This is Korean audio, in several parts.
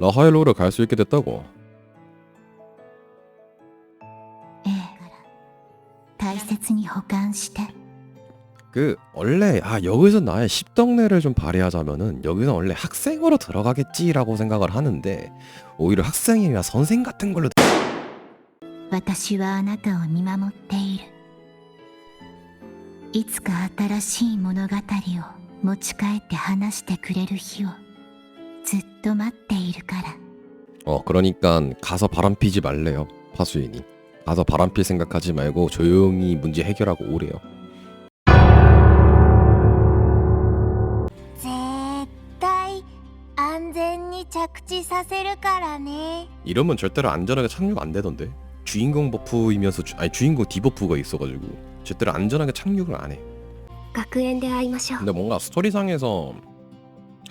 라하엘로를 갈 수 있게 됐다고. ええ大切に保管して 그 원래 아 여기서 나의 십덕내를 좀 발휘하자면은 여기서 원래 학생으로 들어가겠지라고 생각을 하는데 오히려 학생이나 선생 같은 걸로 私はあなたを見守っているいつか新しい物語を持ち帰って話してくれる日を ずっと待っているから 어 그러니까 가서 바람 피지 말래요 파수인이 가서 바람 필 생각하지 말고 조용히 문제 해결하고 오래요 絶対安全に着地させるからね 이러면 절대로 안전하게 착륙 안 되던데 주인공 버프이면서 주, 아니 주인공 디버프가 있어가지고 절대로 안전하게 착륙을 안해 学園で会いましょう 근데 뭔가 스토리상에서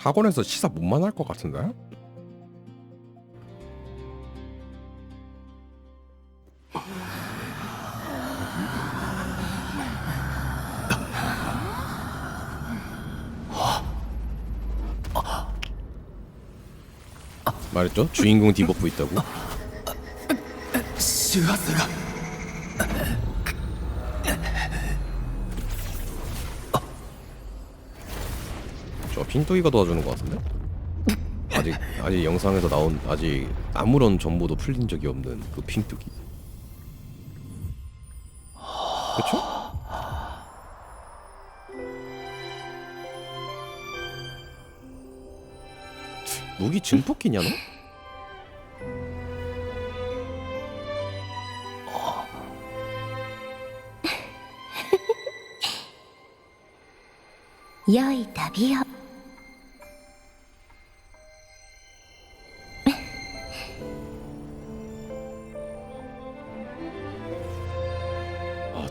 학원에서 시사 못 만날 것 같은데? 말했죠? 주인공 디버프 있다고? 周波 数が 저 핑뚜기가 도와주는 것 같은데? 아직 아직 영상에서 나온 아직 아무런 정보도 풀린 적이 없는 그 핑뚜기. 그쵸? 무기 증폭기냐 너? 어. 良い旅を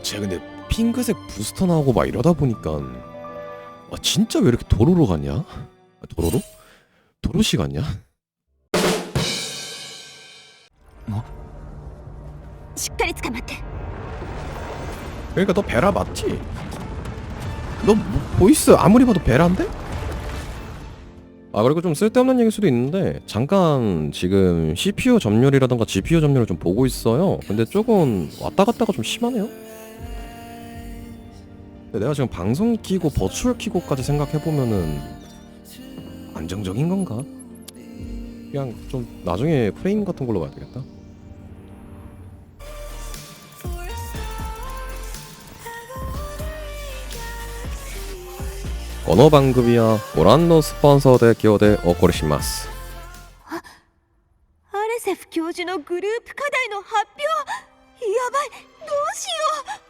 아, 쟤 근데 핑크색 부스터 나오고 막 이러다 보니까 아, 진짜 왜 이렇게 도로로 갔냐? 아, 도로로? 도로시 갔냐? しっかり捕まって 그러니까 너 베라 맞지? 너 뭐, 보이스 아무리 봐도 베라인데? 아 그리고 좀 쓸데없는 얘기일 수도 있는데 잠깐 지금 CPU 점유율이라던가 GPU 점유율을 좀 보고 있어요 근데 조금 왔다 갔다가 좀 심하네요 근데 내가 지금 방송 키고 버추얼 키고까지 생각해보면은 안정적인 건가? 그냥 좀 나중에 프레임 같은 걸로 봐야 되겠다 この番組はご覧のスポンサー提供でお送りします。アレセフ教授のグループ課題の発表やばいどうしよう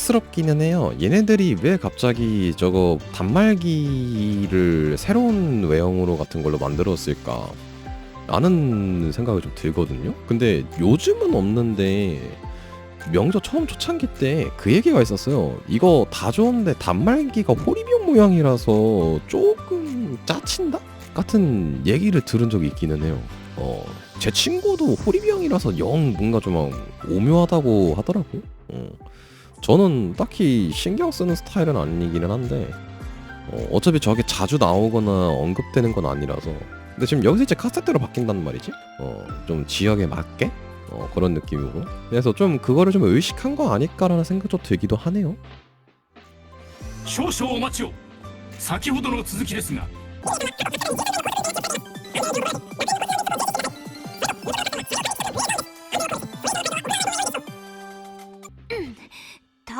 작스럽기는 해요 얘네들이 왜 갑자기 저거 단말기를 새로운 외형으로 같은 걸로 만들었을까 라는 생각이 좀 들거든요 근데 요즘은 없는데 명저 처음 초창기 때 그 얘기가 있었어요 이거 다 좋은데 단말기가 호리병 모양이라서 조금 짜친다? 같은 얘기를 들은 적이 있기는 해요 어, 제 친구도 호리병이라서 영 뭔가 좀 오묘하다고 하더라고. 어. 저는 딱히 신경 쓰는 스타일은 아니기는 한데 어, 어차피 저게 자주 나오거나 언급되는 건 아니라서. 근데 지금 여기서 이제 카세트로 바뀐단 말이지. 어, 좀 지역에 맞게 어, 그런 느낌이고. 그래서 좀 그거를 좀 의식한 거 아닐까라는 생각도 들기도 하네요. 少々お待ちを先ほどの続きですが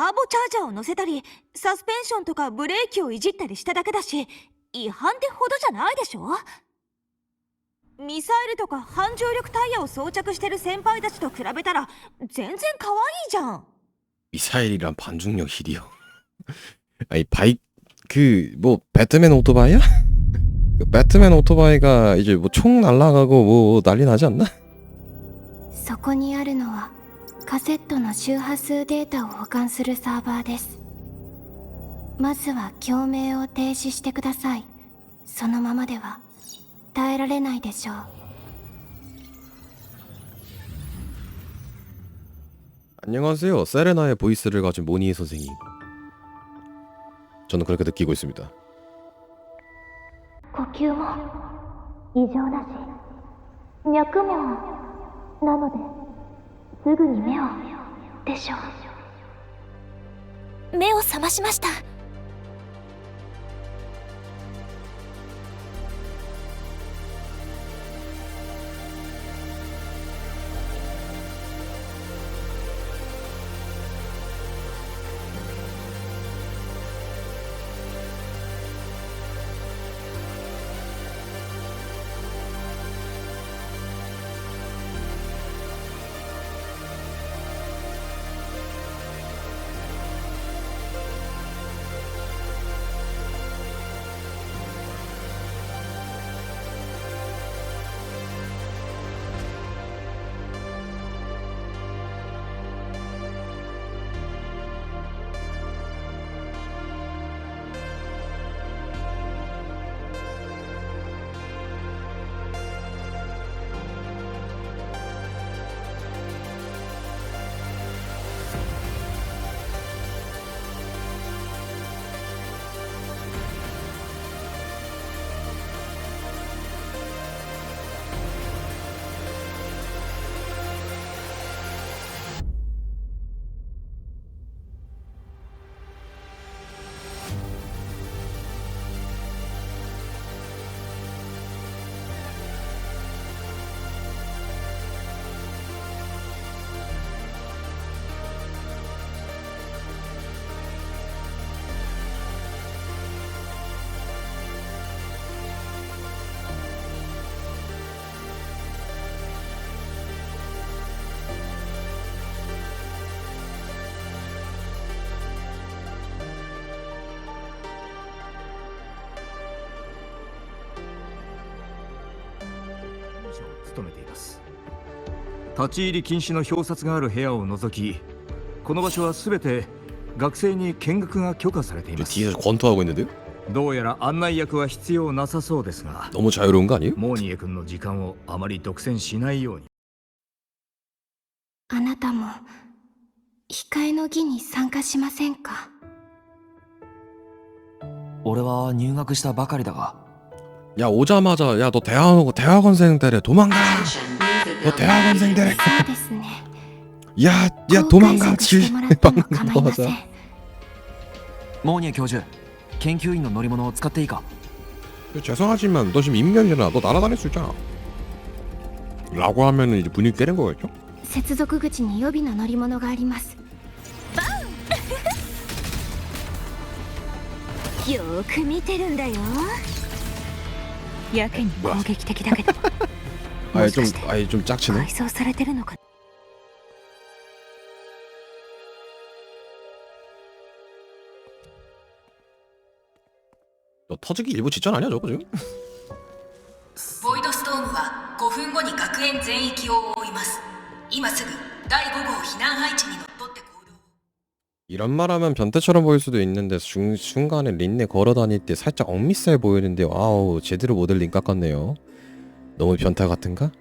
チャージャーを乗せたりサスペンションとかブレーキをいじったりしただけだし違反ってほどじゃないでしょミサイルとか反重力タイヤを装着してる先輩たちと比べたら全然可愛いじゃん 미사일이란 반중력 힐이요. 아니 바이 그 뭐 배트맨 오토바이야? 그 배트맨 오토바이가 이제 뭐 총 날라가고 뭐 난리 나지 않나? そこにあるのは カセットの周波数データを保管するサーバーですまずは共鳴を停止してくださいそのままでは耐えられないでしょう 안녕하세요. 세레나의 보이스를 가진 모니 선생님. 저는 그렇게 느끼고 있습니다. 呼吸も異常なし脈もなので すぐに目をでしょう。目を覚ましました。務めています立ち入り禁止の表札がある部屋を除きこの場所は全て学生に見学が許可されてい 저 ます 뒤에서 권투하고 있는데요? どうやら案内役は必要なさそうですが 너무 자유로운 거 아니에요? モーニエ君の時間をあまり独占しないようにあなたも控えの儀に参加しませんか俺は入学したばかりだが 야 오자마자 야 너 대학 대학원생 되래 도망가. 너 대학원생 되래. そうですね 야 야 公開 도망가 食し 질 てもらっても構いません 나가자. モーニエ教授研究員の乗り物を使っていいか 죄송하지만 너 지금 임명이잖아. 너 날아다닐 수 있잖아. 라고 하면은 이제 분위기 깨는 거겠죠? 接続口に予備の乗り物がありますよーく見てるんだよ やけに攻撃的だけど 아예 좀 もしかして 아예 좀 짝치네. 改装されてるのか 너 터지기 일부 직전 아니야 저거 지금? ボイドストームは5分後に学園全域を覆います今すぐ第5号避難配置にのっとって行動を 이런 말하면 변태처럼 보일 수도 있는데 중, 중간에 린네 걸어 다닐 때 살짝 엉미살 보이는데 아우 제대로 모델링 깎았네요. 너무 변태 같은가?